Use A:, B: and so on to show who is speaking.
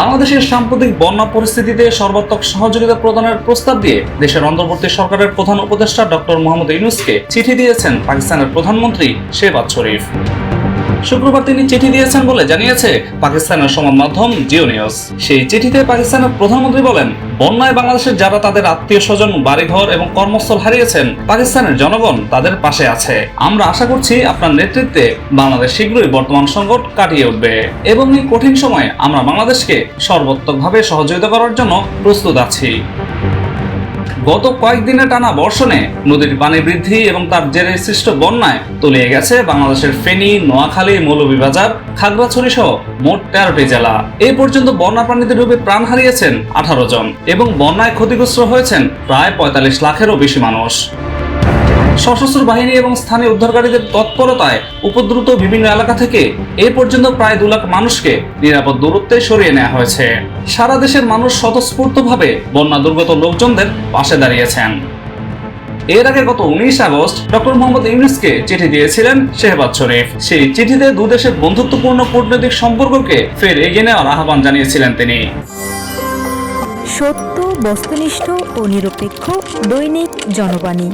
A: বাংলাদেশের সাম্প্রতিক বন্যা পরিস্থিতিতে সর্বাত্মক সহযোগিতা প্রদানের প্রস্তাব দিয়ে দেশের অন্তর্বর্তী সরকারের প্রধান উপদেষ্টা ডক্টর মোহাম্মদ ইউনুসকে চিঠি দিয়েছেন পাকিস্তানের প্রধানমন্ত্রী শেবাজ শরীফ। শুক্রবার তিনি চিঠি দিয়েছেন বলে জানিয়েছে পাকিস্তানের সংবাদ মাধ্যম জিও নিউজ সেই চিঠিতে পাকিস্তানের প্রধানমন্ত্রী বলেন, বন্যায় বাংলাদেশের যারা তাদের আত্মীয় স্বজন, বাড়িঘর এবং কর্মস্থল হারিয়েছেন, পাকিস্তানের জনগণ তাদের পাশে আছে। আমরা আশা করছি আপনার নেতৃত্বে বাংলাদেশ শীঘ্রই বর্তমান সংকট কাটিয়ে উঠবে। এবং এই কঠিন সময়ে আমরা বাংলাদেশকে সর্বাত্মকভাবে সহযোগিতা করার জন্য প্রস্তুত আছি। গত কয়েকদিনে টানা বর্ষণে নদীর পানি বৃদ্ধি এবং তার জেরে সৃষ্ট বন্যায় তলিয়ে গেছে বাংলাদেশের ফেনী, নোয়াখালী, মৌলভীবাজার, খাগড়াছড়ি সহ মোট তেরোটি জেলা। এ পর্যন্ত বন্যা পানিতে ডুবে প্রাণ হারিয়েছেন আঠারো জন এবং বন্যায় ক্ষতিগ্রস্ত হয়েছেন প্রায় পঁয়তাল্লিশ লাখেরও বেশি মানুষ। সশস্ত্র বাহিনী এবং স্থানীয় উদ্ধারকারীদের তৎপরতায় উপদ্রুত বিভিন্ন এলাকা থেকে এ পর্যন্ত প্রায় দু লাখ মানুষকে নিরাপদ দূরত্বে সরিয়ে নেওয়া হয়েছে। সারা দেশের মানুষ স্বতঃস্ফূর্তভাবে বন্যা দুর্গত লোকজনদের পাশে দাঁড়িয়েছেন। এর আগে গত উনিশ আগস্ট ডক্টর মোহাম্মদ ইউনুসকে চিঠি দিয়েছিলেন শেহবাজ শরীফ। সেই চিঠিতে দুদেশের বন্ধুত্বপূর্ণ কূটনৈতিক সম্পর্ককে ফের এগিয়ে নেওয়ার আহ্বান জানিয়েছিলেন তিনি।
B: সত্য, বস্তুনিষ্ঠ ও নিরপেক্ষ দৈনিক জনবাণী।